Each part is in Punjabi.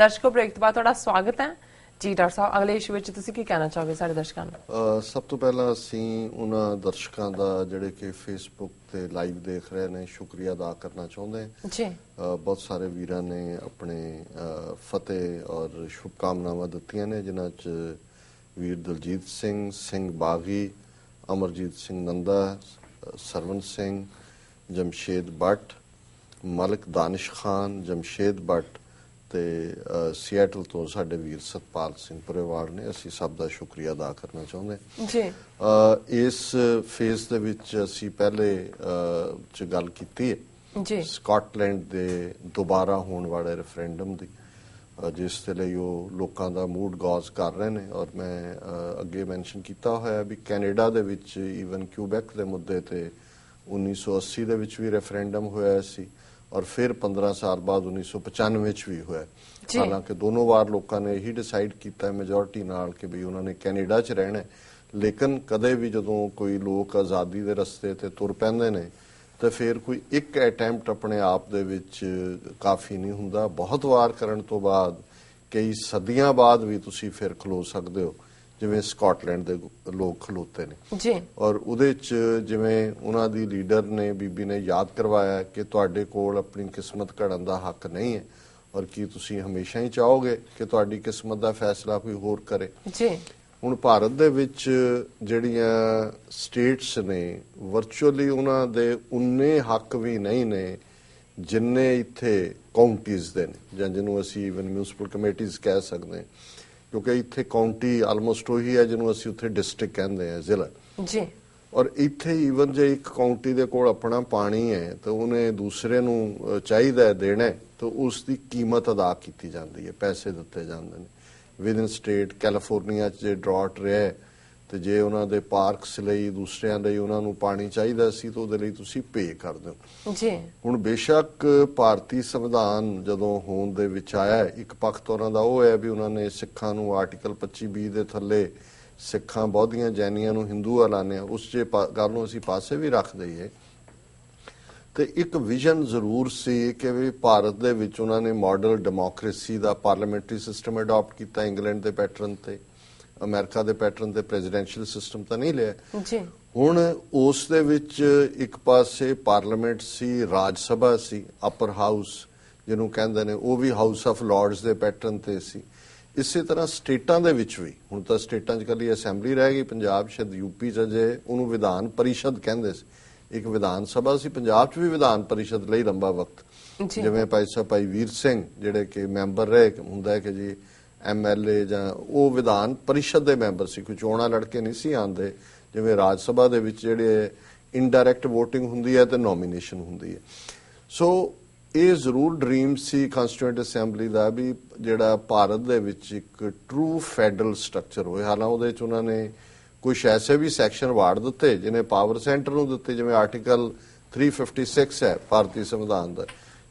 ਦਰਸ਼ਕੋ ਬ੍ਰੇਕ ਤੋਂ ਬਾਅਦ ਤੁਹਾਡਾ ਸਵਾਗਤ ਹੈ। ਜੀ ਡਾਕਟਰ ਸਾਹਿਬ ਅਗਲੇ ਇਸ਼ੂ ਵਿੱਚ ਤੁਸੀਂ ਕੀ ਕਹਿਣਾ ਚਾਹੋਗੇ ਸਾਡੇ ਦਰਸ਼ਕਾਂ ਨੂੰ? ਸਭ ਤੋਂ ਪਹਿਲਾਂ ਅਸੀਂ ਉਹਨਾਂ ਦਰਸ਼ਕਾਂ ਦਾ ਜਿਹੜੇ ਕਿ ਫੇਸਬੁੱਕ ਤੇ ਲਾਈਵ ਦੇਖ ਰਹੇ ਨੇ ਸ਼ੁਕਰੀਆ ਅਦਾ ਕਰਨਾ ਚਾਹੁੰਦੇ ਹਾਂ। ਜੀ। ਬਹੁਤ ਸਾਰੇ ਵੀਰਾਂ ਨੇ ਆਪਣੇ ਫਤਿਹ ਔਰ ਸ਼ੁਭਕਾਮਨਾਵਾਂ ਦਿੱਤੀਆਂ ਨੇ ਜਿਨ੍ਹਾਂ 'ਚ ਵੀਰ ਦਲਜੀਤ ਸਿੰਘ ਸਿੰਘ ਬਾਗੀ ਅਮਰਜੀਤ ਸਿੰਘ ਨੰਦਾ ਸਰਵਨ ਸਿੰਘ ਜਮਸ਼ੇਦ ਬੱਟ ਮਲਕ ਦਾਨਿਸ਼ ਖਾਨ ਜਮਸ਼ੇਦ ਬੱਟ ਤੇ ਸਿਐਟਲ ਤੋਂ ਸਾਡੇ ਵੀਰ ਸਤਪਾਲ ਸਿੰਘ ਪਰਿਵਾਰ ਨੇ ਅਸੀਂ ਸਭ ਦਾ ਸ਼ੁਕਰੀਆ ਅਦਾ ਕਰਨਾ ਚਾਹੁੰਦੇ ਜੀ। ਇਸ ਫੇਜ਼ ਦੇ ਵਿੱਚ ਅਸੀਂ ਪਹਿਲੇ ਚ ਗੱਲ ਕੀਤੀ ਹੈ। ਜੀ। ਸਕਾਟਲੈਂਡ ਦੇ ਦੁਬਾਰਾ ਹੋਣ ਵਾਲੇ ਰੈਫਰੈਂਡਮ ਦੀ ਜਿਸ ਦੇ ਲਈ ਉਹ ਲੋਕਾਂ ਦਾ ਮੂਡ ਗੌਜ਼ ਕਰ ਰਹੇ ਨੇ। ਔਰ ਮੈਂ ਅੱਗੇ ਮੈਂਸ਼ਨ ਕੀਤਾ ਹੋਇਆ ਵੀ ਕੈਨੇਡਾ ਦੇ ਵਿੱਚ ਈਵਨ ਕਿਊਬੈਕ ਦੇ ਮੁੱਦੇ ਤੇ 1980 ਦੇ ਵਿੱਚ ਵੀ ਰੈਫਰੈਂਡਮ ਹੋਇਆ ਸੀ। ਔਰ ਫਿਰ 15 ਸਾਲ ਬਾਅਦ 1995 ਵਿੱਚ ਵੀ ਹੋਇਆ। ਹਾਲਾਂਕਿ ਦੋਨੋਂ ਵਾਰ ਲੋਕਾਂ ਨੇ ਇਹੀ ਡਿਸਾਈਡ ਕੀਤਾ ਮੈਜੋਰਟੀ ਨਾਲ ਕਿ ਵੀ ਉਹਨਾਂ ਨੇ ਕੈਨੇਡਾ 'ਚ ਰਹਿਣਾ। ਲੇਕਿਨ ਕਦੇ ਵੀ ਜਦੋਂ ਕੋਈ ਲੋਕ ਆਜ਼ਾਦੀ ਦੇ ਰਸਤੇ ਤੇ ਤੁਰ ਪੈਂਦੇ ਨੇ ਤਾਂ ਫਿਰ ਕੋਈ ਇੱਕ ਅਟੈਂਪਟ ਆਪਣੇ ਆਪ ਦੇ ਵਿੱਚ ਕਾਫੀ ਨਹੀਂ ਹੁੰਦਾ ਬਹੁਤ ਵਾਰ ਕਰਨ ਤੋਂ ਬਾਅਦ ਕਈ ਸਦੀਆਂ ਬਾਅਦ ਵੀ ਤੁਸੀਂ ਫਿਰ ਖਲੋ ਸਕਦੇ ਹੋ ਜਿਵੇਂ ਸਕਾਟਲੈਂਡ ਦੇ ਲੋਕ ਖਲੋਤੇ ਨੇ। ਜੀ। ਔਰ ਉਹਦੇ ਚ ਜਿਵੇਂ ਉਹਨਾਂ ਦੀ ਲੀਡਰ ਨੇ ਬੀਬੀ ਨੇ ਯਾਦ ਕਰਵਾਇਆ ਕਿ ਤੁਹਾਡੇ ਕੋਲ ਆਪਣੀ ਕਿਸਮਤ ਘੜਨ ਦਾ ਹੱਕ ਨਹੀਂ ਹੈ। ਔਰ ਕੀ ਤੁਸੀਂ ਹਮੇਸ਼ਾ ਹੀ ਚਾਹੋਗੇ ਕਿ ਤੁਹਾਡੀ ਕਿਸਮਤ ਦਾ ਫੈਸਲਾ ਕੋਈ ਹੋਰ ਕਰੇ? ਜੀ। ਹੁਣ ਭਾਰਤ ਦੇ ਵਿੱਚ ਜਿਹੜੀਆਂ ਸਟੇਟਸ ਨੇ ਵਰਚੁਅਲੀ ਉਹਨਾਂ ਦੇ ਉਨੇ ਹੱਕ ਵੀ ਨਹੀਂ ਨੇ ਜਿੰਨੇ ਇੱਥੇ ਕਾਉਂਟੀਜ਼ ਦੇ ਨੇ ਜਾਂ ਜਿਹਨੂੰ ਅਸੀਂ ਇਵਨ ਮਿਊਨਿਸਪਲ ਕਮੇਟੀਆਂ ਕਹਿ ਸਕਦੇ ਹਾਂ। ਕਿਉਂਕਿ ਇੱਥੇ ਕਾਉਂਟੀ ਆਲਮੋਸਟ ਉਹੀ ਹੈ ਜਿਹਨੂੰ ਅਸੀਂ ਉੱਥੇ ਡਿਸਟ੍ਰਿਕਟ ਕਹਿੰਦੇ ਆ ਜ਼ਿਲ੍ਹਾ। ਜੀ। ਔਰ ਇੱਥੇ ਈਵਨ ਜੇ ਇੱਕ ਕਾਉਂਟੀ ਦੇ ਕੋਲ ਆਪਣਾ ਪਾਣੀ ਹੈ ਤਾਂ ਉਹਨੇ ਦੂਸਰੇ ਨੂੰ ਚਾਹੀਦਾ ਹੈ ਦੇਣਾ ਤਾਂ ਉਸ ਦੀ ਕੀਮਤ ਅਦਾ ਕੀਤੀ ਜਾਂਦੀ ਹੈ ਪੈਸੇ ਦਿੱਤੇ ਜਾਂਦੇ ਨੇ। ਵਿਦਨ ਸਟੇਟ ਕੈਲੀਫੋਰਨੀਆ 'ਚ ਜੇ ਡਰਾਟ ਰਿਹਾ ਹੈ, ਤੇ ਜੇ ਉਹਨਾਂ ਦੇ ਪਾਰਕਸ ਲਈ ਦੂਸਰਿਆਂ ਲਈ ਉਹਨਾਂ ਨੂੰ ਪਾਣੀ ਚਾਹੀਦਾ ਸੀ ਤਾਂ ਉਹਦੇ ਲਈ ਤੁਸੀਂ ਪੇ ਕਰਦੇ ਹੋ ਜੀ। ਹੁਣ ਬੇਸ਼ੱਕ ਭਾਰਤੀ ਸੰਵਿਧਾਨ ਜਦੋਂ ਹੋਂਦ ਦੇ ਵਿੱਚ ਆਇਆ ਇੱਕ ਪੱਖ ਤੋਂ ਉਹਨਾਂ ਦਾ ਉਹ ਹੈ ਵੀ ਉਹਨਾਂ ਨੇ ਸਿੱਖਾਂ ਨੂੰ ਆਰਟੀਕਲ 25 ਬੀ ਦੇ ਥੱਲੇ ਸਿੱਖਾਂ ਬੌਧੀਆਂ ਜੈਨੀਆਂ ਨੂੰ ਹਿੰਦੂ ਐਲਾਨਿਆ ਉਸ ਜੇ ਗੱਲ ਨੂੰ ਅਸੀਂ ਪਾਸੇ ਵੀ ਰੱਖ ਦਈਏ। ਤੇ ਇੱਕ ਵਿਜ਼ਨ ਜ਼ਰੂਰ ਸੀ ਕਿ ਵੀ ਭਾਰਤ ਦੇ ਵਿੱਚ ਉਹਨਾਂ ਨੇ ਮਾਡਲ ਡੈਮੋਕ੍ਰੇਸੀ ਦਾ ਪਾਰਲੀਮੈਂਟਰੀ ਸਿਸਟਮ ਅਡਾਪਟ ਕੀਤਾ ਇੰਗਲੈਂਡ ਦੇ ਪੈਟਰਨ ਤੇ। ਅਮਰੀਕਾ ਦੇ ਪੈਟਰਨ ਤੇ ਪ੍ਰੈਜ਼ੀਡੈਂਸ਼ੀਅਲ ਸਿਸਟਮ ਤਾਂ ਨਹੀਂ ਲਿਆ। ਜੀ। ਹੁਣ ਉਸ ਦੇ ਵਿੱਚ ਇੱਕ ਪਾਸੇ ਪਾਰਲੀਮੈਂਟ ਸੀ ਰਾਜ ਸਭਾ ਸੀ ਅਪਰ ਹਾਊਸ ਜਿਹਨੂੰ ਕਹਿੰਦੇ ਨੇ ਉਹ ਵੀ ਹਾਊਸ ਆਫ ਲਾਰਡਸ ਦੇ ਪੈਟਰਨ ਤੇ ਸੀ। ਇਸੇ ਤਰ੍ਹਾਂ ਸਟੇਟਾਂ ਦੇ ਵਿੱਚ ਵੀ ਹੁਣ ਤਾਂ ਸਟੇਟਾਂ 'ਚ ਕੱਲੀ ਅਸੈਂਬਲੀ ਰਹਿ ਗਈ ਪੰਜਾਬ ਸ਼ਾਇਦ ਯੂਪੀ 'ਚ ਜੇ ਉਹਨੂੰ ਵਿਧਾਨ ਪਰਿਸ਼ਦ ਕਹਿੰਦੇ ਸੀ। ਇੱਕ ਵਿਧਾਨ ਸਭਾ ਸੀ ਪੰਜਾਬ 'ਚ ਵੀ ਵਿਧਾਨ ਪਰਿਸ਼ਦ ਲਈ ਲੰਬਾ ਵਕਤ। ਜਿਵੇਂ ਭਾਈ ਸਾਹਿਬ ਭਾਈ ਵੀਰ ਸਿੰਘ ਜਿਹੜੇ ਕਿ ਮੈਂਬਰ ਰਹੇ ਹੁੰਦਾ ਹੈ ਕਿ ਜੀ ਐਮਐਲਏ ਜਾਂ ਉਹ ਵਿਧਾਨ ਪਰਿਸ਼ਦ ਦੇ ਮੈਂਬਰ ਸੀ। ਕੋਈ ਚੋਣਾਂ ਲੜ ਕੇ ਨਹੀਂ ਸੀ ਆਂਦੇ ਜਿਵੇਂ ਰਾਜ ਸਭਾ ਦੇ ਵਿੱਚ ਜਿਹੜੇ ਇਨਡਾਇਰੈਕਟ VOTING ਹੁੰਦੀ ਹੈ ਤੇ ਨੋਮੀਨੇਸ਼ਨ ਹੁੰਦੀ ਹੈ। ਸੋ ਇਹ ਜ਼ਰੂਰ ਡ੍ਰੀਮ ਸੀ ਕਨਸਟੀਟਿਊਐਂਟ ਅਸੈਂਬਲੀ ਦਾ ਵੀ ਜਿਹੜਾ ਭਾਰਤ ਦੇ ਵਿੱਚ ਇੱਕ ਟਰੂ ਫੈਡਰਲ ਸਟਰਕਚਰ ਹੋਏ। ਹਾਲਾਂਕਿ ਉਹਦੇ ਚ ਉਹਨਾਂ ਨੇ ਕੁਝ ਐਸੇ ਵੀ ਸੈਕਸ਼ਨ ਵਾੜ ਦਿੱਤੇ, ਜਿਹਨੇ ਪਾਵਰ ਸੈਂਟਰ ਨੂੰ ਦਿੱਤੇ, ਜਿਵੇਂ ਆਰਟੀਕਲ 356 ਹੈ, ਭਾਰਤੀ ਸੰਵਿਧਾਨ ਦਾ।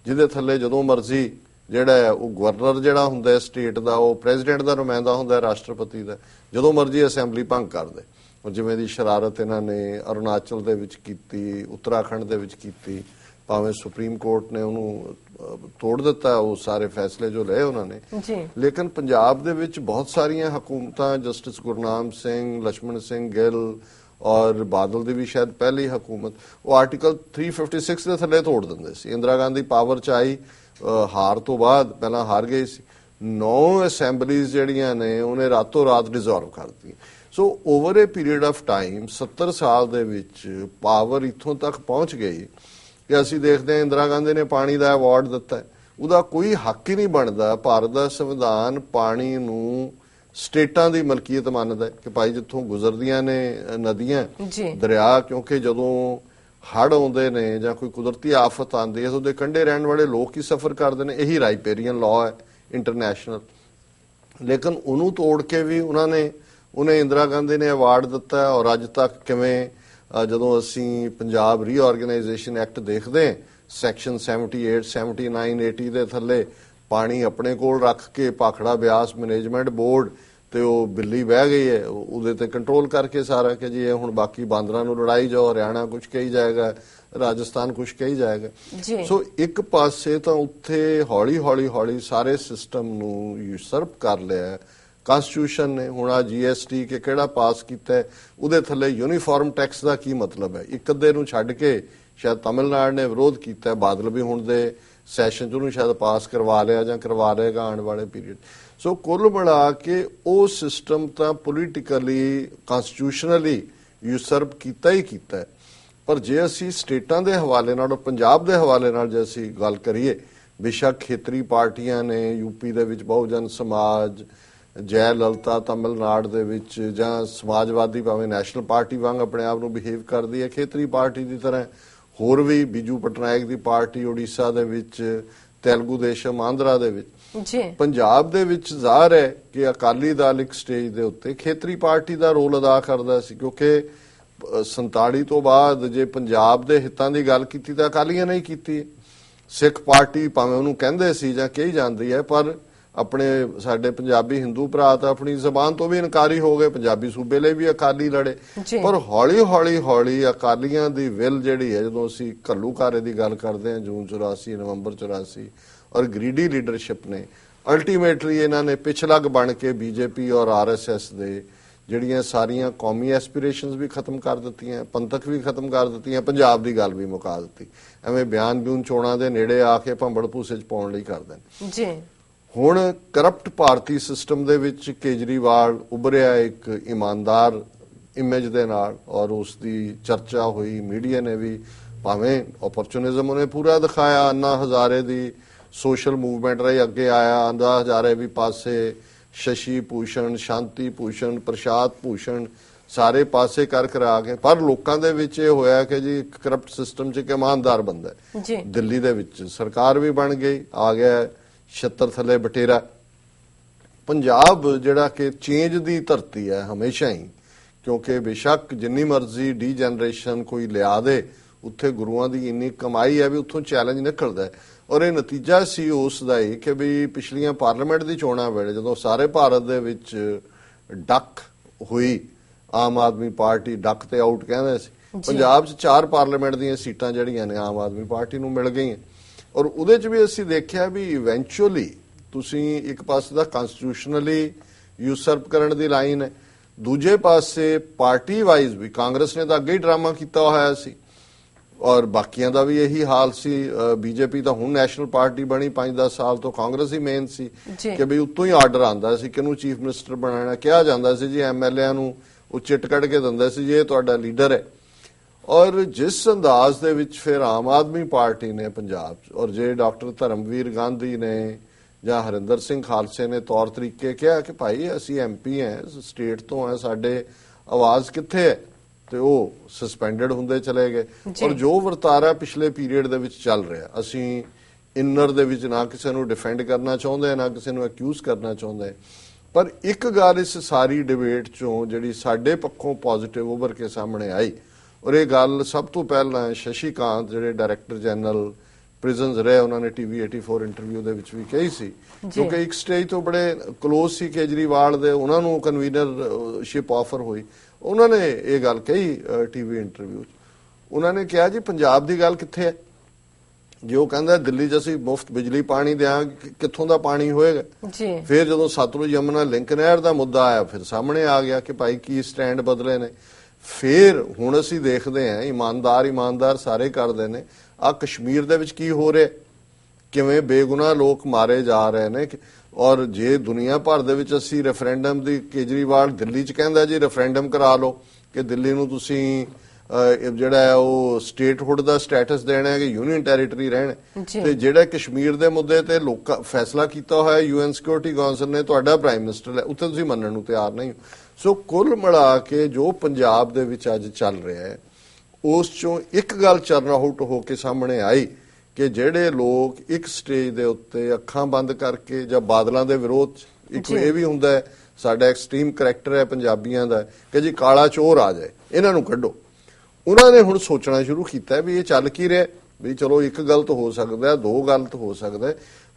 ਜਿਹਦੇ ਥੱਲੇ ਜਦੋਂ ਮਰਜ਼ੀ ਜਿਹੜਾ ਉਹ ਗਵਰਨਰ ਜਿਹੜਾ ਹੁੰਦਾ ਹੈ ਸਟੇਟ ਦਾ ਉਹ ਪ੍ਰੈਜ਼ੀਡੈਂਟ ਦਾ ਨੁਮਾਇੰਦਾ ਹੁੰਦਾ ਹੈ ਰਾਸ਼ਟਰਪਤੀ ਦਾ। ਜਦੋਂ ਮਰਜ਼ੀ ਅਸੈਂਬਲੀ ਭੰਗ ਕਰ ਦੇ। ਉਹ ਜਿਵੇਂ ਦੀ ਸ਼ਰਾਰਤ ਇਹਨਾਂ ਨੇ ਅਰੁਣਾਚਲ ਦੇ ਵਿੱਚ ਕੀਤੀ ਉੱਤਰਾਖੰਡ ਦੇ ਵਿੱਚ ਕੀਤੀ ਭਾਵੇਂ ਸੁਪਰੀਮ ਕੋਰਟ ਨੇ ਉਹਨੂੰ ਤੋੜ ਦਿੱਤਾ ਉਹ ਸਾਰੇ ਫੈਸਲੇ ਜੋ ਲਏ ਉਹਨਾਂ ਨੇ। ਜੀ। ਲੇਕਿਨ ਪੰਜਾਬ ਦੇ ਵਿੱਚ ਬਹੁਤ ਸਾਰੀਆਂ ਹਕੂਮਤਾਂ ਜਸਟਿਸ ਗੁਰਨਾਮ ਸਿੰਘ ਲక్ష్మణ ਸਿੰਘ ਗਿੱਲ ਔਰ ਬਾਦਲ ਦੀ ਵੀ ਸ਼ਾਇਦ ਪਹਿਲੀ ਹਕੂਮਤ ਉਹ ਆਰਟੀਕਲ 356 ਦੇ ਥੱਲੇ ਤੋੜ ਦਿੰਦੇ ਸੀ। ਇੰਦਰਾ ਗਾਂਧੀ ਪਾਵਰ ਚ ਆਈ ਹਾਰ ਤੋਂ ਬਾਅਦ ਪਹਿਲਾਂ ਹਾਰ ਗਈ ਸੀ ਨੌ ਅਸੈਂਬਲੀਜ਼ ਜਿਹੜੀਆਂ ਨੇ ਉਹਨੇ ਰਾਤੋਂ ਰਾਤ ਡਿਸੋਲਵ ਕਰ ਦਿੱਤੀ so over a period of time 70 ਸਾਲ ਦੇ ਵਿੱਚ ਪਾਵਰ ਇੱਥੋਂ ਤੱਕ ਪਹੁੰਚ ਗਈ ਕਿ ਅਸੀਂ ਦੇਖਦੇ ਹਾਂ ਇੰਦਰਾ ਗਾਂਧੀ ਨੇ ਪਾਣੀ ਦਾ ਅਵਾਰਡ ਦਿੱਤਾ। ਉਹਦਾ ਕੋਈ ਹੱਕ ਹੀ ਨਹੀਂ ਬਣਦਾ ਭਾਰਤ ਦਾ ਸੰਵਿਧਾਨ ਪਾਣੀ ਨੂੰ ਸਟੇਟਾਂ ਦੀ ਮਲਕੀਅਤ ਮੰਨਦਾ ਕਿ ਭਾਈ ਜਿੱਥੋਂ ਗੁਜ਼ਰਦੀਆਂ ਨੇ ਨਦੀਆਂ। ਦਰਿਆ ਕਿਉਂਕਿ ਜਦੋਂ ਹੜ ਆਉਂਦੇ ਨੇ ਜਾਂ ਕੋਈ ਕੁਦਰਤੀ ਆਫਤ ਆਉਂਦੀ ਹੈ ਉਹਦੇ ਕੰਢੇ ਰਹਿਣ ਵਾਲੇ ਲੋਕ ਹੀ ਸਫਰ ਕਰਦੇ ਨੇ। ਇਹੀ ਰਾਈਪੇਰੀਅਨ ਲਾਅ ਹੈ ਇੰਟਰਨੈਸ਼ਨਲ ਲੇਕਿਨ ਉਹਨੂੰ ਤੋੜ ਕੇ ਵੀ ਉਹਨਾਂ ਨੇ, ਉਹਨੇ ਇੰਦਰਾ ਗਾਂਧੀ ਨੇ ਅਵਾਰਡ ਦਿੱਤਾ ਔਰ ਅੱਜ ਤੱਕ ਕਿਵੇਂ ਜਦੋਂ ਅਸੀਂ ਪੰਜਾਬ ਰੀਆਰਗੇਨਾਈਜੇਸ਼ਨ ਐਕਟ ਦੇਖਦੇ ਹਾਂ ਸੈਕਸ਼ਨ 78 79 80 ਦੇ ਥੱਲੇ ਪਾਣੀ ਆਪਣੇ ਕੋਲ ਰੱਖ ਕੇ ਪਾਖੜਾ ਬਿਆਸ ਮੈਨੇਜਮੈਂਟ ਬੋਰਡ ਤੇ ਉਹ ਬਿੱਲੀ ਬਹਿ ਗਈ ਹੈ ਉਹ- ਉਹਦੇ ਤੇ ਕੰਟਰੋਲ ਕਰਕੇ ਸਾਰਾ ਕਿ ਜੀ ਇਹ ਹੁਣ ਬਾਕੀ ਬਾਂਦਰਾਂ ਨੂੰ ਲੜਾਈ ਜਾਓ ਹਰਿਆਣਾ ਕੁਝ ਕਹੀ ਜਾਏਗਾ ਰਾਜਸਥਾਨ ਕੁਝ ਕਹੀ ਜਾਏਗਾ। ਸੋ ਇੱਕ ਪਾਸੇ ਤਾਂ ਉੱਥੇ ਹੌਲੀ ਹੌਲੀ ਹੌਲੀ ਸਾਰੇ ਸਿਸਟਮ ਨੂੰ ਯੂਸਰਪ ਕਰ ਲਿਆ ਕਨਸਟੀਟਿਊਸ਼ਨ ਨੇ ਹੁਣ ਆ ਜੀਐਸਟੀ ਕਿ ਕਿਹੜਾ ਪਾਸ ਕੀਤਾ ਹੈ, ਉਹਦੇ ਥੱਲੇ ਯੂਨੀਫਾਰਮ ਟੈਕਸ ਦਾ ਕੀ ਮਤਲਬ ਹੈ? ਇੱਕ ਅੱਧੇ ਨੂੰ ਛੱਡ ਕੇ ਸ਼ਾਇਦ ਤਮਿਲਨਾਡੂ ਨੇ ਵਿਰੋਧ ਕੀਤਾ ਬਾਦਲ ਵੀ ਹੁਣ ਦੇ ਸੈਸ਼ਨ ਚ ਉਹਨੂੰ ਸ਼ਾਇਦ ਪਾਸ ਕਰਵਾ ਲਿਆ ਜਾਂ ਕਰਵਾ ਲਏਗਾ ਆਉਣ ਵਾਲੇ ਪੀਰੀਅਡ ਸੋ ਕੁੱਲ ਮਿਲਾ ਕੇ ਉਹ ਸਿਸਟਮ ਤਾਂ ਪੋਲੀਟੀਕਲੀ ਕਨਸਟੀਟਿਊਸ਼ਨਲੀ ਯੂਸਰਪ ਕੀਤਾ ਹੀ ਕੀਤਾ ਪਰ ਜੇ ਅਸੀਂ ਸਟੇਟਾਂ ਦੇ ਹਵਾਲੇ ਨਾਲ ਔਰ ਪੰਜਾਬ ਦੇ ਹਵਾਲੇ ਨਾਲ ਜੇ ਅਸੀਂ ਗੱਲ ਕਰੀਏ, ਬੇਸ਼ੱਕ ਖੇਤਰੀ ਪਾਰਟੀਆਂ ਨੇ ਯੂਪੀ ਦੇ ਵਿੱਚ ਬਹੁਜਨ ਸਮਾਜ, ਜੈ ਲਲਤਾ ਤਮਿਲਨਾਡੂ ਦੇ ਵਿੱਚ ਜਾਂ ਸਮਾਜਵਾਦੀ ਭਾਵੇਂ ਨੈਸ਼ਨਲ ਪਾਰਟੀ ਵਾਂਗ ਆਪਣੇ ਆਪ ਨੂੰ ਬਿਹੇਵ ਕਰਦੀ ਹੈ, ਖੇਤਰੀ ਪਾਰਟੀ ਦੀ ਤਰ੍ਹਾਂ ਹੋਰ ਵੀ ਬੀਜੂ ਪਟਨਾਇਕ ਦੀ ਪਾਰਟੀ ਓਡੀਸ਼ਾ ਦੇ ਵਿੱਚ, ਤੇਲਗੂ ਦੇਸ਼ਮ ਆਂਧਰਾ ਦੇ ਵਿੱਚ ਜੀ। ਪੰਜਾਬ ਦੇ ਵਿੱਚ ਜ਼ਾਹਰ ਹੈ ਕਿ ਅਕਾਲੀ ਦਲ ਇੱਕ ਸਟੇਜ ਦੇ ਉੱਤੇ ਖੇਤਰੀ ਪਾਰਟੀ ਦਾ ਰੋਲ ਅਦਾ ਕਰਦਾ ਸੀ ਕਿਉਂਕਿ ਅ, 47 ਤੋਂ ਬਾਅਦ ਜੇ ਪੰਜਾਬ ਦੇ ਹਿੱਤਾਂ ਦੀ ਗੱਲ ਕੀਤੀ ਤਾਂ ਅਕਾਲੀਆਂ ਨੇ ਹੀ ਕੀਤੀ। ਸਿੱਖ ਪਾਰਟੀ ਭਾਵੇਂ ਉਹਨੂੰ ਕਹਿੰਦੇ ਸੀ ਜਾਂ ਕਹੀ ਜਾਂਦੀ ਹੈ ਪਰ ਆਪਣੇ ਸਾਡੇ ਪੰਜਾਬੀ ਹਿੰਦੂ ਭਰਾ ਤਾਂ ਆਪਣੀ ਜ਼ਬਾਨ ਤੋਂ ਵੀ ਇਨਕਾਰੀ ਹੋ ਗਏ ਪੰਜਾਬੀ ਸੂਬੇ ਲਈ ਵੀ ਅਕਾਲੀ ਲੜੇ। ਪਰ ਹੌਲੀ ਹੌਲੀ ਹੌਲੀ ਅਕਾਲੀਆਂ ਦੀ ਵਿਲ ਜਿਹੜੀ ਹੈ ਜਦੋਂ ਅਸੀਂ ਘੱਲੂਘਾਰੇ ਦੀ ਗੱਲ ਕਰਦੇ ਹਾਂ ਜੂਨ 84 ਨਵੰਬਰ 84 ਔਰ ਗ੍ਰੀਡੀ ਲੀਡਰਸ਼ਿਪ ਨੇ ਅਲਟੀਮੇਟਲੀ ਇਹਨਾਂ ਨੇ ਪਿਛਲੱਗ ਬਣ ਕੇ ਬੀਜੇਪੀ ਔਰ ਆਰਐਸਐਸ ਦੇ ਜਿਹੜੀਆਂ ਸਾਰੀਆਂ ਕੌਮੀ ਐਸਪੀਰੇਸ਼ਨਸ ਵੀ ਖਤਮ ਕਰ ਦਿੱਤੀਆਂ ਪੰਥਕ ਵੀ ਖਤਮ ਕਰ ਦਿੱਤੀਆਂ ਪੰਜਾਬ ਦੀ ਗੱਲ ਵੀ ਮੁਕਾ ਦਿੱਤੀ। ਐਵੇਂ ਬਿਆਨ ਬਿਊਨ ਚੋਣਾਂ ਦੇ ਨੇੜੇ ਆ ਕੇ ਭੰਬੜ ਭੂਸੇ ਚ ਪਾਉਣ ਲਈ ਕਰਦੇ ਨੇ। ਜੀ। ਹੁਣ ਕਰਪਟ ਭਾਰਤੀ ਸਿਸਟਮ ਦੇ ਵਿੱਚ ਕੇਜਰੀਵਾਲ ਉਭਰਿਆ ਇੱਕ ਇਮਾਨਦਾਰ ਇਮੇਜ ਦੇ ਨਾਲ ਔਰ ਉਸ ਦੀ ਚਰਚਾ ਹੋਈ ਮੀਡੀਆ ਨੇ ਵੀ ਭਾਵੇਂ ਓਪਰਚੁਨਿਜ਼ਮ ਉਹਨੇ ਪੂਰਾ ਦਿਖਾਇਆ ਅੰਨਾ ਹਜ਼ਾਰੇ ਦੀ ਸੋਸ਼ਲ ਮੂਵਮੈਂਟ ਰਹੀ ਅੱਗੇ ਆਇਆ ਅੰਨਾ ਹਜ਼ਾਰੇ ਵੀ ਪਾਸੇ ਸ਼ਸ਼ੀ ਭੂਸ਼ਣ ਸ਼ਾਂਤੀ ਭੂਸ਼ਣ ਪ੍ਰਸ਼ਾਦ ਭੂਸ਼ਣ ਸਾਰੇ ਪਾਸੇ ਕਰ ਕਰਾ ਕੇ ਪਰ ਲੋਕਾਂ ਦੇ ਵਿੱਚ ਇਹ ਹੋਇਆ ਕਿ ਜੀ ਕਰਪਟ ਸਿਸਟਮ 'ਚ ਇੱਕ ਇਮਾਨਦਾਰ ਬੰਦਾ ਹੈ। ਜੀ। ਦਿੱਲੀ ਦੇ ਵਿੱਚ ਸਰਕਾਰ ਵੀ ਬਣ ਗਈ ਆ ਗਿਆ 76 ਥੱਲੇ ਬਟੇਰਾ। ਪੰਜਾਬ ਜਿਹੜਾ ਕਿ ਚੇਂਜ ਦੀ ਧਰਤੀ ਹੈ ਹਮੇਸ਼ਾ ਹੀ ਕਿਉਂਕਿ ਬੇਸ਼ੱਕ ਜਿੰਨੀ ਮਰਜ਼ੀ ਡੀ ਜਨਰੇਸ਼ਨ ਕੋਈ ਲਿਆ ਦੇ ਉੱਥੇ ਗੁਰੂਆਂ ਦੀ ਇੰਨੀ ਕਮਾਈ ਹੈ ਵੀ ਉੱਥੋਂ ਚੈਲੰਜ ਨਿਕਲਦਾ ਹੈ। ਔਰ ਇਹ ਨਤੀਜਾ ਸੀ ਉਸ ਦਾ ਹੀ ਕਿ ਵੀ ਪਿਛਲੀਆਂ ਪਾਰਲੀਮੈਂਟ ਦੀ ਚੋਣਾਂ ਵੇਲੇ ਜਦੋਂ ਸਾਰੇ ਭਾਰਤ ਦੇ ਵਿੱਚ ਡੱਕ ਹੋਈ ਆਮ ਆਦਮੀ ਪਾਰਟੀ ਡੱਕ ਤੇ ਆਊਟ ਕਹਿੰਦੇ ਸੀ। ਪੰਜਾਬ 'ਚ ਚਾਰ ਪਾਰਲੀਮੈਂਟ ਦੀਆਂ ਸੀਟਾਂ ਜਿਹੜੀਆਂ ਨੇ ਆਮ ਆਦਮੀ ਪਾਰਟੀ ਨੂੰ ਮਿਲ ਗਈਆਂ। ਔਰ ਉਹਦੇ 'ਚ ਵੀ ਅਸੀਂ ਦੇਖਿਆ ਵੀ ਇਵੈਂਚੁਅਲੀ ਤੁਸੀਂ ਇੱਕ ਪਾਸੇ ਦਾ ਕਨਸਟੀਟਿਊਸ਼ਨਲੀ ਯੂਸਰਪ ਕਰਨ ਦੀ ਲਾਈਨ ਹੈ ਦੂਜੇ ਪਾਸੇ ਪਾਰਟੀ ਵਾਈਜ਼ ਵੀ ਕਾਂਗਰਸ ਨੇ ਤਾਂ ਅੱਗੇ ਹੀ ਡਰਾਮਾ ਕੀਤਾ ਹੋਇਆ ਸੀ ਔਰ ਬਾਕੀਆਂ ਦਾ ਵੀ ਇਹੀ ਹਾਲ ਸੀ ਬੀਜੇਪੀ ਤਾਂ ਹੁਣ ਨੈਸ਼ਨਲ ਪਾਰਟੀ ਬਣੀ 5-10 ਸਾਲ ਤੋਂ ਕਾਂਗਰਸ ਹੀ ਮੇਨ ਸੀ। ਕਿ ਵੀ ਉੱਤੋਂ ਹੀ ਆਰਡਰ ਆਂਦਾ ਸੀ ਕਿ ਨੂੰ ਚੀਫ ਮਿਨਿਸਟਰ ਬਣਾਉਣਾ ਕਿਹਾ ਜਾਂਦਾ ਸੀ ਜੀ ਐਮਐਲਏਆਂ ਨੂੰ ਉਹ ਚਿੱਟ ਕੱਢ ਕੇ ਦਿੰਦਾ ਸੀ ਜੀ ਇਹ ਤੁਹਾਡਾ ਲੀਡਰ ਹੈ ਔਰ ਜਿਸ ਅੰਦਾਜ਼ ਦੇ ਵਿੱਚ ਫਿਰ ਆਮ ਆਦਮੀ ਪਾਰਟੀ ਨੇ ਪੰਜਾਬ 'ਚ ਔਰ ਜੇ ਡਾਕਟਰ ਧਰਮਵੀਰ ਗਾਂਧੀ ਨੇ ਜਾਂ ਹਰਿੰਦਰ ਸਿੰਘ ਖਾਲਸੇ ਨੇ ਤੌਰ ਤਰੀਕੇ ਕਿਹਾ ਕਿ ਭਾਈ ਅਸੀਂ ਐਮਪੀ ਹੈ ਸਟੇਟ ਤੋਂ ਹੈ ਸਾਡੇ ਆਵਾਜ਼ ਕਿੱਥੇ ਹੈ? ਤੇ ਉਹ ਸਸਪੈਂਡਡ ਹੁੰਦੇ ਚਲੇ ਗਏ। ਔਰ ਜੋ ਵਰਤਾਰਾ ਪਿਛਲੇ ਪੀਰੀਅਡ ਦੇ ਵਿੱਚ ਚੱਲ ਰਿਹਾ ਅਸੀਂ ਇਨਰ ਦੇ ਵਿੱਚ ਨਾ ਕਿਸੇ ਨੂੰ ਡਿਫੈਂਡ ਕਰਨਾ ਚਾਹੁੰਦੇ ਨਾ ਕਿਸੇ ਨੂੰ ਅਕਿਊਜ਼ ਕਰਨਾ ਚਾਹੁੰਦੇ। ਪਰ ਇੱਕ ਗੱਲ ਇਸ ਸਾਰੀ ਡਿਬੇਟ ਚੋਂ ਜਿਹੜੀ ਸਾਡੇ ਪੱਖੋਂ ਪੋਜ਼ਿਟਿਵ ਉੱਭਰ ਕੇ ਸਾਹਮਣੇ ਆਈ ਔਰ ਇਹ ਗੱਲ ਸਭ ਤੋਂ ਪਹਿਲਾਂ ਸ਼ਸ਼ੀ ਕਾਂਤ ਜਿਹੜੇ ਡਾਇਰੈਕਟਰ ਜਨਰਲ ਪ੍ਰਿਜ਼ਨਸ ਰਹੇ ਉਹਨਾਂ ਨੇ ਟੀਵੀ 84 ਇੰਟਰਵਿਊ ਦੇ ਵਿੱਚ ਵੀ ਕਹੀ ਸੀ। ਕਿਉਂਕਿ ਇੱਕ ਸਟੇਜ ਤੋਂ ਬੜੇ ক্লোਜ਼ ਸੀ ਕੇਜਰੀਵਾਲ ਦੇ ਉਹਨਾਂ ਨੂੰ ਕਨਵੀਨਰਸ਼ਿਪ ਆਫਰ ਹੋਈ। ਉਹਨਾਂ ਨੇ ਇਹ ਗੱਲ ਕਹੀ ਟੀਵੀ ਇੰਟਰਵਿਊ 'ਚ। ਉਹਨਾਂ ਨੇ ਕਿਹਾ ਜੀ ਪੰਜਾਬ ਦੀ ਗੱਲ ਕਿੱਥੇ ਹੈ? ਜੇ ਉਹ ਕਹਿੰਦਾ ਦਿੱਲੀ ਅਸੀਂ ਮੁਫਤ ਬਿਜਲੀ ਪਾਣੀ ਦਿਆਂਗੇ ਕਿੱਥੋਂ ਦਾ ਪਾਣੀ ਹੋਏਗਾ? ਜੀ। ਫਿਰ ਜਦੋਂ ਸਤਲੁਜ ਯਮੁਨਾ ਲਿੰਕ ਨਹਿਰ ਦਾ ਮੁੱਦਾ ਆਇਆ ਫਿਰ ਸਾਹਮਣੇ ਆ ਗਿਆ ਕਿ ਭਾਈ ਕੀ ਸਟੈਂਡ ਬਦਲੇ ਨੇ। ਫਿਰ ਹੁਣ ਅਸੀਂ ਦੇਖਦੇ ਹਾਂ ਇਮਾਨਦਾਰ ਇਮਾਨਦਾਰ ਸਾਰੇ ਕਰਦੇ ਨੇ। ਆ ਕਸ਼ਮੀਰ ਦੇ ਵਿੱਚ ਕੀ ਹੋ ਰਿਹਾ? ਕਿਵੇਂ ਬੇਗੁਨਾਹ ਲੋਕ ਮਾਰੇ ਜਾ ਰਹੇ ਨੇ ਔਰ ਜੇ ਦੁਨੀਆ ਭਰ ਦੇ ਵਿੱਚ ਅਸੀਂ ਰੈਫਰੈਂਡਮ ਦੀ ਕੇਜਰੀਵਾਲ ਦਿੱਲੀ 'ਚ ਕਹਿੰਦਾ ਜੀ ਰੈਫਰੈਂਡਮ ਕਰਾ ਲਓ ਕਿ ਦਿੱਲੀ ਨੂੰ ਤੁਸੀਂ ਜਿਹੜਾ ਹੈ ਉਹ ਸਟੇਟਹੁੱਡ ਦਾ ਸਟੇਟਸ ਦੇਣਾ ਹੈ ਕਿ ਯੂਨੀਅਨ ਟੈਰੀਟਰੀ ਰਹਿਣ। ਤੇ ਜਿਹੜਾ ਕਸ਼ਮੀਰ ਦੇ ਮੁੱਦੇ ਤੇ ਲੋਕਾਂ ਫੈਸਲਾ ਕੀਤਾ ਹੋਇਆ ਯੂਐਨ ਸਿਕਿਉਰਿਟੀ ਕਾਉਂਸਲ ਨੇ ਤੁਹਾਡਾ ਪ੍ਰਾਈਮ ਮਿਨਿਸਟਰ ਹੈ ਉੱਥੇ ਤੁਸੀਂ ਮੰਨਣ ਨੂੰ ਤਿਆਰ ਨਹੀਂ ਸੋ ਕੁੱਲ ਮਿਲਾ ਕੇ ਜੋ ਪੰਜਾਬ ਦੇ ਵਿੱਚ ਅੱਜ ਚੱਲ ਰਿਹਾ ਹੈ ਉਸ ਚੋਂ ਇੱਕ ਗੱਲ ਚਰਨ ਆਊਟ ਹੋ ਕੇ ਸਾਹਮਣੇ ਆਈ ਕਿ ਜਿਹੜੇ ਲੋਕ ਇੱਕ ਸਟੇਜ ਦੇ ਉੱਤੇ ਅੱਖਾਂ ਬੰਦ ਕਰਕੇ ਜਾਂ ਬਾਦਲਾਂ ਦੇ ਵਿਰੋਧ ਇੱਕ। ਇਹ ਵੀ ਹੁੰਦਾ ਹੈ ਸਾਡਾ ਐਕਸਟ੍ਰੀਮ ਕਰੈਕਟਰ ਹੈ ਪੰਜਾਬੀਆਂ ਦਾ ਕਿ ਜੀ ਕਾਲਾ ਚੋਰ ਆ ਜਾਏ ਇਹਨਾਂ ਨੂੰ ਕੱਢੋ। ਉਹਨਾਂ ਨੇ ਹੁਣ ਸੋਚਣਾ ਸ਼ੁਰੂ ਕੀਤਾ ਵੀ ਇਹ ਚੱਲ ਕੀ ਰਿਹਾ ਵੀ ਚਲੋ ਇੱਕ ਗਲਤ ਹੋ ਸਕਦਾ ਦੋ ਗਲਤ ਹੋ ਸਕਦਾ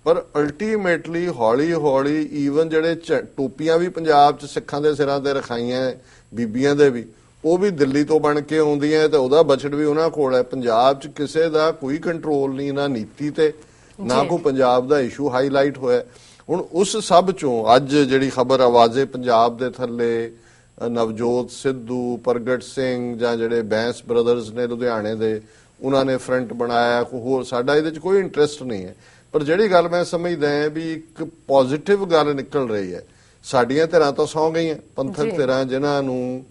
ਪਰ ਅਲਟੀਮੇਟਲੀ ਹੌਲੀ ਹੌਲੀ ਈਵਨ ਜਿਹੜੇ ਟੋਪੀਆਂ ਵੀ ਪੰਜਾਬ 'ਚ ਸਿੱਖਾਂ ਦੇ ਸਿਰਾਂ ਤੇ ਰਖਾਈਆਂ ਬੀਬੀਆਂ ਦੇ ਵੀ ਉਹ ਵੀ ਦਿੱਲੀ ਤੋਂ ਬਣ ਕੇ ਆਉਂਦੀਆਂ ਤੇ ਉਹਦਾ ਬਜਟ ਵੀ ਉਹਨਾਂ ਕੋਲ ਹੈ। ਪੰਜਾਬ 'ਚ ਕਿਸੇ ਦਾ ਕੋਈ ਕੰਟਰੋਲ ਨਹੀਂ ਨਾ ਨੀਤੀ ਤੇ ਨਾ। ਕੋਈ ਪੰਜਾਬ ਦਾ ਇਸ਼ੂ ਹਾਈਲਾਈਟ ਹੋਇਆ ਹੁਣ ਉਸ ਸਭ ਚੋਂ ਅੱਜ ਜਿਹੜੀ ਖਬਰ ਆਵਾਜ਼ੇ ਪੰਜਾਬ ਦੇ ਥੱਲੇ ਨਵਜੋਤ ਸਿੱਧੂ ਪ੍ਰਗਟ ਸਿੰਘ ਜਾਂ ਜਿਹੜੇ ਬੈਂਸ ਬ੍ਰਦਰਜ਼ ਨੇ ਲੁਧਿਆਣੇ ਦੇ ਉਹਨਾਂ ਨੇ ਫਰੰਟ ਬਣਾਇਆ ਕੋਈ ਹੋਰ ਸਾਡਾ ਇਹਦੇ 'ਚ ਕੋਈ ਇੰਟਰਸਟ ਨਹੀਂ ਹੈ। ਪਰ ਜਿਹੜੀ ਗੱਲ ਮੈਂ ਸਮਝਦਾ ਹਾਂ ਵੀ ਇੱਕ ਪੋਜ਼ਿਟਿਵ ਗੱਲ ਨਿਕਲ ਰਹੀ ਹੈ ਸਾਡੀਆਂ ਧਿਰਾਂ ਤਾਂ ਸੌ ਗਈਆਂ ਪੰਥਕ। ਧਿਰਾਂ ਜਿਨ੍ਹਾਂ ਨੂੰ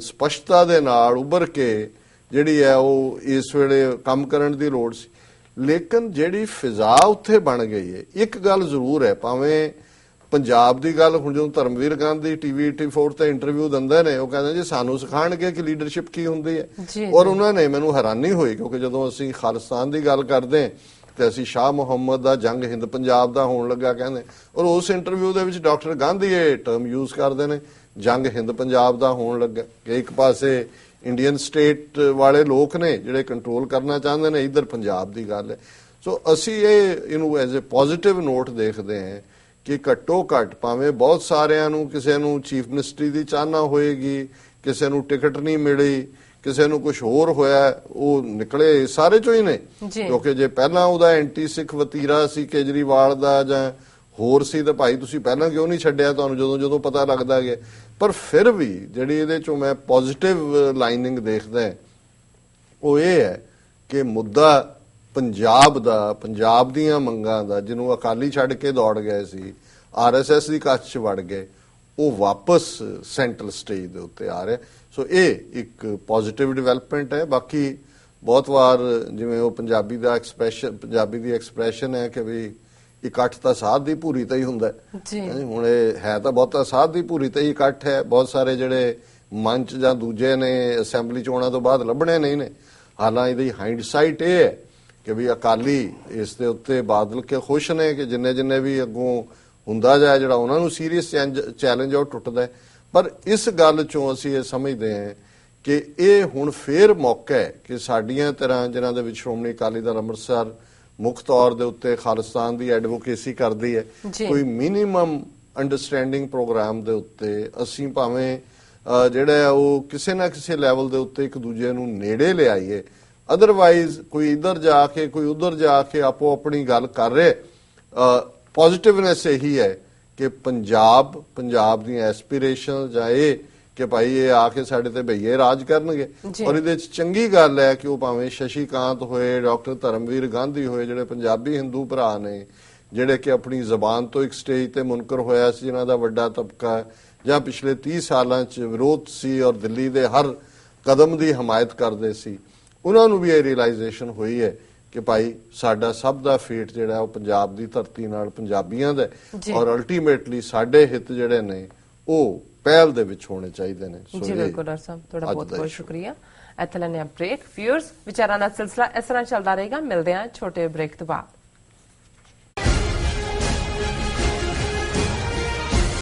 ਸਪਸ਼ਟਤਾ ਦੇ ਨਾਲ ਉੱਭਰ ਕੇ ਜਿਹੜੀ ਹੈ ਉਹ ਇਸ ਵੇਲੇ ਕੰਮ ਕਰਨ ਦੀ ਲੋੜ ਸੀ। ਲੇਕਿਨ ਜਿਹੜੀ ਫਿਜ਼ਾ ਉੱਥੇ ਬਣ ਗਈ ਹੈ ਇੱਕ ਗੱਲ ਜ਼ਰੂਰ ਹੈ ਭਾਵੇਂ ਪੰਜਾਬ ਦੀ ਗੱਲ ਹੁਣ ਜਦੋਂ ਧਰਮਵੀਰ ਗਾਂਧੀ ਟੀਵੀ 84 ਤੇ ਇੰਟਰਵਿਊ ਦਿੰਦੇ ਨੇ ਉਹ ਕਹਿੰਦੇ ਜੀ ਸਾਨੂੰ ਸਿਖਾਣਗੇ ਕਿ ਲੀਡਰਸ਼ਿਪ ਕੀ ਹੁੰਦੀ ਹੈ। ਔਰ ਉਹਨਾਂ ਨੇ ਮੈਨੂੰ ਹੈਰਾਨੀ ਹੋਈ ਕਿਉਂਕਿ ਜਦੋਂ ਅਸੀਂ ਖਾਲਿਸਤਾਨ ਦੀ ਗੱਲ ਕਰਦੇ ਹਾਂ ਤੇ ਅਸੀਂ ਸ਼ਾਹ ਮੁਹੰਮਦ ਦਾ ਜੰਗ ਹਿੰਦ ਪੰਜਾਬ ਦਾ ਹੋਣ ਲੱਗਾ ਕਹਿੰਦੇ। ਔਰ ਉਸ ਇੰਟਰਵਿਊ ਦੇ ਵਿੱਚ ਡਾਕਟਰ ਗਾਂਧੀ ਇਹ ਟਰਮ ਯੂਜ਼ ਕਰਦੇ ਨੇ, ਜੰਗ ਹਿੰਦ ਪੰਜਾਬ ਦਾ ਹੋਣ ਲੱਗਾ। ਕਿ ਇੱਕ ਪਾਸੇ ਇੰਡੀਅਨ ਸਟੇਟ ਵਾਲੇ ਲੋਕ ਨੇ ਜਿਹੜੇ ਕੰਟਰੋਲ ਕਰਨਾ ਚਾਹੁੰਦੇ ਨੇ, ਇਧਰ ਪੰਜਾਬ ਦੀ ਗੱਲ ਹੈ। ਸੋ ਅਸੀਂ ਇਹ, ਇਹਨੂੰ ਐਜ਼ ਅ ਪੋਜ਼ਿਟਿਵ ਨੋਟ ਦੇਖਦੇ ਹਾਂ ਕਿ ਘੱਟੋ ਘੱਟ ਭਾਵੇਂ ਬਹੁਤ ਸਾਰਿਆਂ ਨੂੰ ਕਿਸੇ ਨੂੰ ਚੀਫ ਮਿਨਿਸਟਰੀ ਦੀ ਚਾਹਨਾ ਹੋਏਗੀ, ਕਿਸੇ ਨੂੰ ਟਿਕਟ ਨਹੀਂ ਮਿਲੀ ਕਿਸੇ ਨੂੰ ਕੁਝ ਹੋਰ ਹੋਇਆ ਉਹ ਨਿਕਲੇ ਸਾਰੇ ਚੋਂ ਹੀ ਨੇ। ਕਿਉਂਕਿ ਜੇ ਪਹਿਲਾਂ ਉਹਦਾ ਐਂਟੀ ਸਿੱਖ ਵਤੀਰਾ ਸੀ ਕੇਜਰੀਵਾਲ ਦਾ ਜਾਂ ਹੋਰ ਸੀ ਤਾਂ ਭਾਈ ਤੁਸੀਂ ਪਹਿਲਾਂ ਕਿਉਂ ਨਹੀਂ ਛੱਡਿਆ ਤੁਹਾਨੂੰ? ਜਦੋਂ ਜਦੋਂ ਪਤਾ ਲੱਗਦਾ ਗਿਆ। ਪਰ ਫਿਰ ਵੀ ਜਿਹੜੀ ਇਹਦੇ ਚੋਂ ਮੈਂ ਪੋਜ਼ਿਟਿਵ ਲਾਈਨਿੰਗ ਦੇਖਦਾ ਹਾਂ, ਉਹ ਇਹ ਹੈ ਕਿ ਮੁੱਦਾ ਪੰਜਾਬ ਦਾ ਪੰਜਾਬ ਦੀਆਂ ਮੰਗਾਂ ਦਾ ਜਿਹਨੂੰ ਅਕਾਲੀ ਛੱਡ ਕੇ ਦੌੜ ਗਏ ਸੀ ਆਰਐਸਐਸ ਦੀ ਕੱਛ ਚ ਵੜ ਗਏ ਉਹ ਵਾਪਸ ਸੈਂਟਰਲ ਸਟੇਜ ਦੇ ਉੱਤੇ ਆ ਰਿਹਾ। ਸੋ ਇਹ ਇੱਕ ਪੋਜ਼ਿਟਿਵ ਡਿਵੈਲਪਮੈਂਟ ਹੈ ਬਾਕੀ ਬਹੁਤ ਵਾਰ ਜਿਵੇਂ ਉਹ ਪੰਜਾਬੀ ਦਾ ਐਕਸਪ੍ਰੈਸ਼ਨ ਪੰਜਾਬੀ ਦੀ ਐਕਸਪ੍ਰੈਸ਼ਨ ਹੈ ਕਿ ਵੀ ਇਕੱਠ ਤਾਂ ਸਾਧ ਦੀ ਪੂਰੀ ਤਾਂ ਹੀ ਹੁੰਦਾ ਜੀ। ਹੁਣ ਇਹ ਹੈ ਤਾਂ ਬਹੁਤਾ ਸਾਧ ਦੀ ਪੂਰੀ ਤੇ ਹੀ ਇਕੱਠ ਹੈ ਬਹੁਤ ਸਾਰੇ ਜਿਹੜੇ ਮੰਚ ਜਾਂ ਦੂਜੇ ਨੇ ਅਸੈਂਬਲੀ ਚੋਣਾਂ ਤੋਂ ਬਾਅਦ ਲੱਭਣੇ ਨਹੀਂ ਨੇ ਹਾਲਾਂ ਇਹਦੀ ਹਾਈਂਡਸਾਈਟ ਇਹ ਹੈ ਕਿ ਵੀ ਅਕਾਲੀ ਇਸ ਦੇ ਉੱਤੇ ਬਾਦਲ ਕੇ ਖੁਸ਼ ਨੇ ਕਿ ਜਿੰਨੇ ਜਿੰਨੇ ਵੀ ਅੱਗੋਂ ਹੁੰਦਾ ਜਾਏ ਜਿਹੜਾ ਉਹਨਾਂ ਨੂੰ ਸੀਰੀਅਸ ਚੈਲੰਜ ਉਹ ਟੁੱਟਦਾ ਹੈ। ਪਰ ਇਸ ਗੱਲ ਚੋਂ ਅਸੀਂ ਇਹ ਸਮਝਦੇ ਹਾਂ ਕਿ ਇਹ ਹੁਣ ਫੇਰ ਮੌਕਾ ਹੈ ਕਿ ਸਾਡੀਆਂ ਤਰ੍ਹਾਂ ਜਿਨ੍ਹਾਂ ਦੇ ਵਿੱਚ ਸ਼੍ਰੋਮਣੀ ਅਕਾਲੀ ਦਲ ਅੰਮ੍ਰਿਤਸਰ ਮੁੱਖ ਤੌਰ ਦੇ ਉੱਤੇ ਖਾਲਿਸਤਾਨ ਦੀ ਐਡਵੋਕੇਸੀ ਕਰਦੀ ਹੈ। ਕੋਈ ਮਿਨੀਮਮ ਅੰਡਰਸਟੈਂਡਿੰਗ ਪ੍ਰੋਗਰਾਮ ਦੇ ਉੱਤੇ ਅਸੀਂ ਭਾਵੇਂ ਜਿਹੜਾ ਉਹ ਕਿਸੇ ਨਾ ਕਿਸੇ ਲੈਵਲ ਦੇ ਉੱਤੇ ਇੱਕ ਦੂਜੇ ਨੂੰ ਨੇੜੇ ਲਿਆਈਏ ਅਦਰਵਾਈਜ਼ ਕੋਈ ਇਧਰ ਜਾ ਕੇ ਕੋਈ ਉਧਰ ਜਾ ਕੇ ਆਪੋ ਆਪਣੀ ਗੱਲ ਕਰ ਰਹੇ ਪੋਜ਼ਿਟਿਵਨੈਸ ਇਹੀ ਹੈ ਕਿ ਪੰਜਾਬ ਪੰਜਾਬ ਦੀਆਂ ਐਸਪੀਰੇਸ਼ਨ ਜਾਂ ਇਹ ਕਿ ਭਾਈ ਇਹ ਆ ਕੇ ਸਾਡੇ ਤੇ ਭਈਏ ਰਾਜ ਕਰਨਗੇ। ਔਰ ਇਹਦੇ ਚ ਚੰਗੀ ਗੱਲ ਹੈ ਕਿ ਉਹ ਭਾਵੇਂ ਸ਼ਸ਼ੀਕਾਂਤ ਹੋਏ ਡਾਕਟਰ ਧਰਮਵੀਰ ਗਾਂਧੀ ਹੋਏ ਜਿਹੜੇ ਪੰਜਾਬੀ ਹਿੰਦੂ ਭਰਾ ਨੇ ਜਿਹੜੇ ਕਿ ਆਪਣੀ ਜ਼ਬਾਨ ਤੋਂ ਇੱਕ ਸਟੇਜ ਤੇ ਮੁਨਕਰ ਹੋਇਆ ਸੀ ਜਿਨ੍ਹਾਂ ਦਾ ਵੱਡਾ ਤਬਕਾ ਜਾਂ ਪਿਛਲੇ 30 ਸਾਲਾਂ ਚ ਵਿਰੋਧ ਸੀ ਔਰ ਦਿੱਲੀ ਦੇ ਹਰ ਕਦਮ ਦੀ ਹਮਾਇਤ ਕਰਦੇ ਸੀ ਉਹਨਾਂ ਨੂੰ ਵੀ ਇਹ ਰਿਅਲਾਈਜੇਸ਼ਨ ਹੋਈ ਹੈ ਕਿ ਭਾਈ ਸਾਡਾ ਸਭ ਦਾ ਫੇਟ ਜਿਹੜਾ ਉਹ ਪੰਜਾਬ ਦੀ ਧਰਤੀ ਨਾਲ ਪੰਜਾਬੀਆਂ ਦਾ। ਔਰ ਅਲਟੀਮੇਟਲੀ ਸਾਡੇ ਹਿੱਤ ਜਿਹੜੇ ਨੇ ਉਹ ਪਹਿਲ ਦੇ ਵਿੱਚ ਹੋਣੇ ਚਾਹੀਦੇ ਨੇ। ਸੋ ਜੀ ਬਿਲਕੁਲ ਡਾਕਟਰ ਸਾਹਿਬ ਤੁਹਾਡਾ ਬਹੁਤ ਬਹੁਤ। ਸ਼ੁਕਰੀਆ। ਇੱਥੇ ਲੈਣੇ ਆ ਬ੍ਰੇਕ ਵਿਊਅਰਸ ਵਿਚਾਰਾਂ ਦਾ ਸਿਲਸਿਲਾ ਇਸ ਤਰ੍ਹਾਂ ਚੱਲਦਾ ਰਹੇਗਾ। ਮਿਲਦੇ ਹਾਂ ਛੋਟੇ ਬ੍ਰੇਕ ਤੋਂ ਬਾਅਦ।